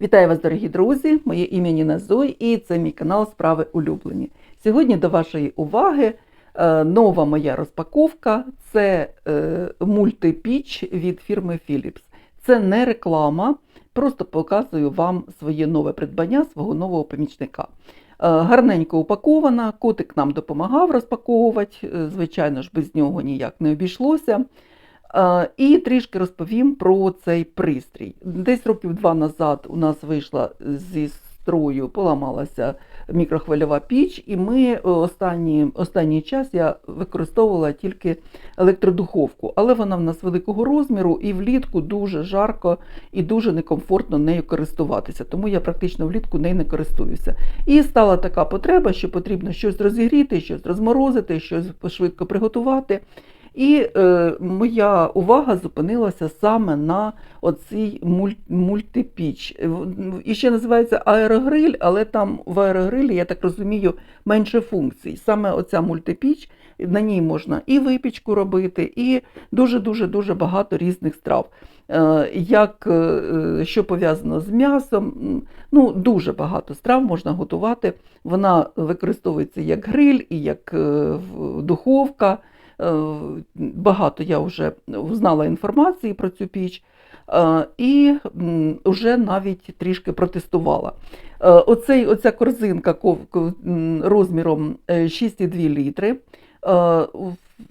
Вітаю вас, дорогі друзі! Моє ім'я Ніна Зой і це мій канал Справи Улюблені. Сьогодні до вашої уваги е, нова моя розпаковка це е, мультипіч від фірми Philips. Це не реклама, просто показую вам своє нове придбання, свого нового помічника. Е, Гарненько упакована, котик нам допомагав розпаковувати, звичайно ж, без нього ніяк не обійшлося. Е, І трішки розповім про цей пристрій. Десь років два назад у нас вийшла зі строю, поламалася мікрохвильова піч, і ми е, останні, останній час я використовувала тільки електродуховку, але вона в нас великого розміру і влітку дуже жарко і дуже некомфортно нею користуватися. Тому я практично влітку нею не користуюся. І стала така потреба, що потрібно щось розігріти, щось розморозити, щось швидко приготувати. І е, моя увага зупинилася саме на оцій муль, мультипіч. І ще називається аерогриль, але там в аерогрилі, я так розумію, менше функцій. Саме оця мультипіч, на ній можна і випічку робити, і дуже-дуже дуже багато різних страв. Е, Як е, що пов'язано з м'ясом, ну дуже багато страв можна готувати. Вона використовується як гриль і як е, духовка. Е, Багато я вже знала інформації про цю піч е, і вже навіть трішки протестувала. Е, Оцей, оця корзинка розміром е, 6,2 літри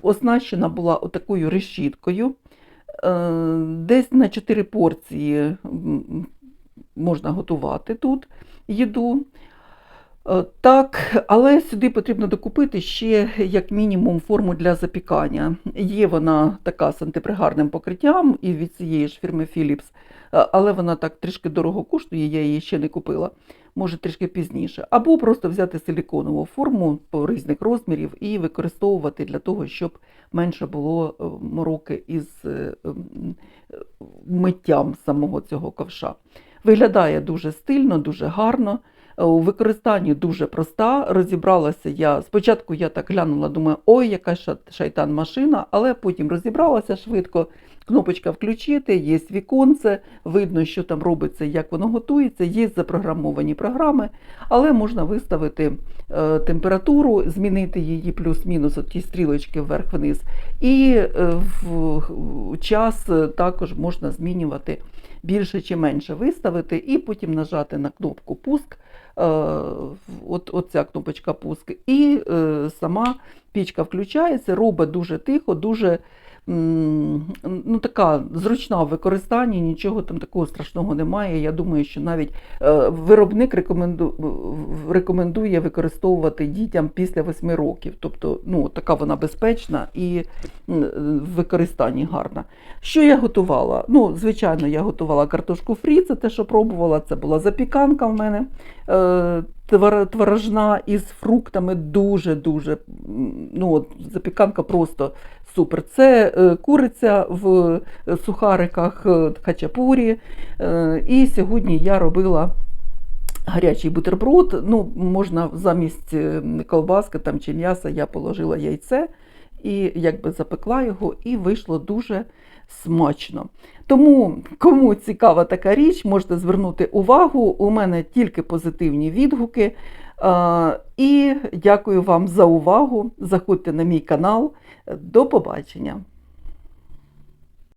оснащена була отакою решіткою. Десь на 4 порції можна готувати тут їду. Е, Так, але сюди потрібно докупити ще як мінімум форму для запікання. Є вона така з антипригарним покриттям і від цієї ж фірми Philips, е, але вона так трішки дорого коштує, я її ще не купила, може трішки пізніше. Або просто взяти силіконову форму по різних розмірів і використовувати для того, щоб менше було е, мороки із е, м, е, миттям самого цього ковша. Виглядає дуже стильно, дуже гарно. Е, У використанні дуже проста. Розібралася я. Спочатку я так глянула, думаю, ой, яка ша- шайтан машина, але потім розібралася швидко. Кнопочка включити, є віконце, видно, що там робиться, як воно готується, є запрограмовані програми, але можна виставити е, температуру, змінити її плюс-мінус ті стрілочки вверх-вниз. І е, в, час е, також можна змінювати більше чи менше виставити, і потім нажати на кнопку пуск. От, оця кнопочка пуск, і сама пічка включається, робить дуже тихо, дуже ну, така зручна в використанні, нічого там такого страшного немає. Я думаю, що навіть е, виробник рекоменду, рекомендує використовувати дітям після 8 років. Тобто ну, така вона безпечна і в використанні гарна. Що я готувала? Ну, звичайно, я готувала картошку фрі, це те, що пробувала. Це була запіканка в мене е, творожна із фруктами. Дуже-дуже. Ну, от, запіканка просто супер. Це е, куриця в сухариках е, хачапурі. Е, і сьогодні я робила. Гарячий бутерброд, ну, можна замість е, колбаски там, чи м'яса я положила яйце і якби запекла його, і вийшло дуже смачно. Тому, кому цікава така річ, можете звернути увагу. У мене тільки позитивні відгуки. І дякую вам за увагу. Заходьте на мій канал. До побачення!